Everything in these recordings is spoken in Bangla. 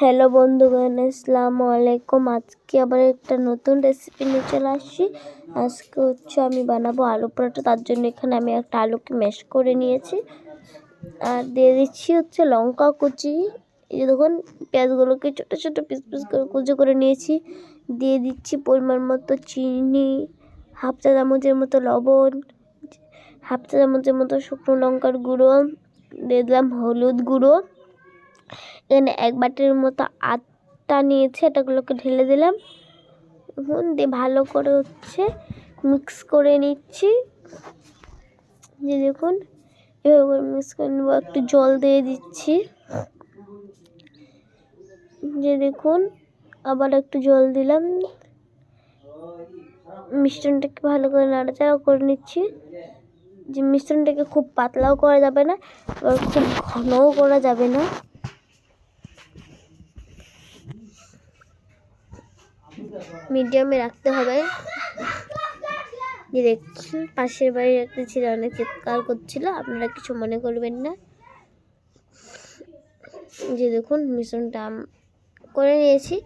হ্যালো বন্ধুগণ, আসসালামু আলাইকুম। আজকে আবার একটা নতুন রেসিপি নিয়ে চলে আসছি। আজকে হচ্ছে আমি বানাবো আলু পরোটা। তার জন্য এখানে আমি একটা আলুকে ম্যাশ করে নিয়েছি। আর দিয়ে দিচ্ছি হচ্ছে লঙ্কা কুচি। এই দেখুন, পেঁয়াজগুলোকে ছোটো ছোটো পিস পিস করে কুচি করে নিয়েছি। দিয়ে দিচ্ছি পরিমাণ মতো চিনি, হাফ চা চামচের মতো লবণ, হাফ চা চামচের মতো শুকনো লঙ্কার গুঁড়ো, দিয়ে দিলাম হলুদ গুঁড়ো। এখানে এক বাটির মতো আটটা নিয়েছে, এটাগুলোকে ঢেলে দিলাম। এখন দিয়ে ভালো করে হচ্ছে মিক্স করে নিচ্ছি। যে দেখুন, এভাবে করে মিক্স করে নেব, একটু জল দিয়ে দিচ্ছি। যে দেখুন, আবার একটু জল দিলাম। মিশ্রণটাকে ভালো করে নাড়াচাড়া করে নিচ্ছি। যে মিশ্রণটাকে খুব পাতলাও করা যাবে না, আবার খুব ঘনও করা যাবে না। মিডিয়ামে রাখতে হবে। যে দেখছেন, পাশের বাড়ির একটা ছেলে, অনেক চিৎকার করছিল, আপনারা কিছু মনে করবেন না। যে দেখুন মিশ্রণটা করে নিয়েছি।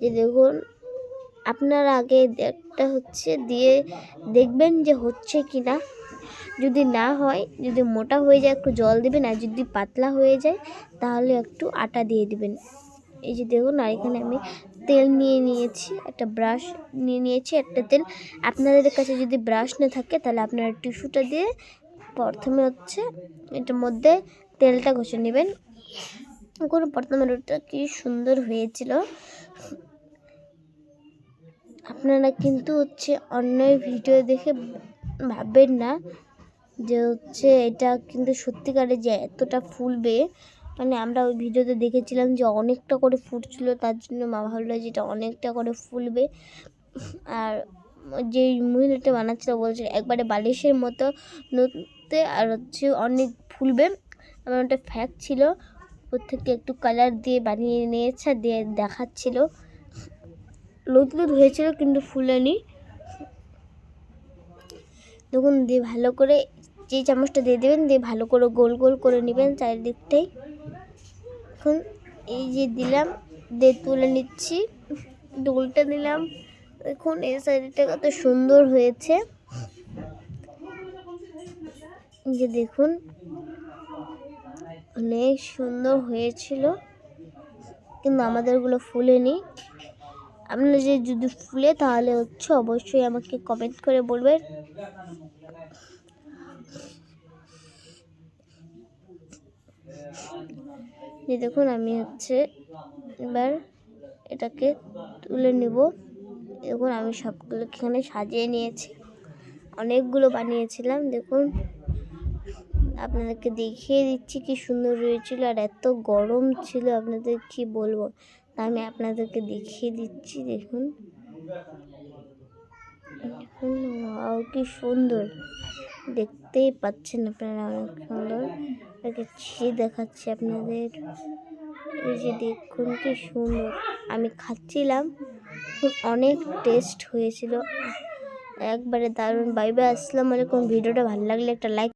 যে দেখুন, আপনারা আগে একটা হচ্ছে, দিয়ে দেখবেন যে হচ্ছে কি না যদি না হয়, যদি মোটা হয়ে যায়, একটু জল দেবেন, আর যদি পাতলা হয়ে যায়, তাহলে একটু আটা দিয়ে দিবেন। এই যে দেখুন, আর এখানে আমি তেল নিয়ে নিয়েছি, একটা ব্রাশ নিয়ে নিয়েছি, একটা তেল। আপনাদের কাছে যদি ব্রাশ না থাকে, তাহলে আপনারা টিস্যুটা দিয়ে প্রথমে হচ্ছে এটার মধ্যে তেলটা ঘষে নেবেন। কোনো প্রথমে রুটিটা কি সুন্দর হয়েছিল। আপনারা কিন্তু হচ্ছে অন্য ভিডিও দেখে ভাববেন না যে হচ্ছে এটা কিন্তু সত্যিকারে যে এতটা ফুলবে। মানে আমরা ওই ভিডিওতে দেখেছিলাম যে অনেকটা করে ফুটছিল, তার জন্য মা ভাবলো যে এটা অনেকটা করে ফুলবে। আর যে মহিলাটা বানাচ্ছিল বলছে, একবারে বালিশের মতো নড়তে আর হচ্ছে অনেক ফুলবে। আমার ওটা ফ্যাক ছিল ওর থেকে একটু কালার দিয়ে বানিয়ে নিয়েছে, দিয়ে দেখাচ্ছিল। লুত লুত হয়েছিল কিন্তু ফুলেনি। দেখুন, দিয়ে ভালো করে যে চামচটা দিয়ে দেবেন, দিয়ে ভালো করে গোল গোল করে নেবেন চারিদিকটাই। এখন এই যে দিলাম, দিয়ে তুলে নিচ্ছি। ডোলটা দিলাম। দেখুন এই সাইডটা কত সুন্দর হয়েছে। যে দেখুন, অনেক সুন্দর হয়েছিল। কিন্তু আমাদেরগুলো ফুলেনি। আপনারা যে যদি ফুলে, তাহলে হচ্ছে অবশ্যই আমাকে কমেন্ট করে বলবেন। যে দেখুন, আমি হচ্ছে এবার এটাকে তুলে নেব। দেখুন, আমি সবগুলো এখানে সাজিয়ে নিয়েছি। অনেকগুলো বানিয়েছিলাম, দেখুন। আপনাদেরকে দেখিয়ে দিচ্ছি কি সুন্দর হয়েছিল আর এত গরম ছিল, আপনাদের কি বলব? তা আমি আপনাদেরকে দেখিয়ে দিচ্ছি, দেখুন। দেখুন কি সুন্দর। দেখতেই পাচ্ছেন আপনারা অনেক সুন্দর। ছি দেখাচ্ছি আপনাদের। এই যে দেখুন কি সুন্দর। আমি খাচ্ছিলাম। অনেক টেস্ট হয়েছিল। একবারে দারুণ বাইবে আসসালামু আলাইকুম ভিডিওটা ভালো লাগলে একটা লাইক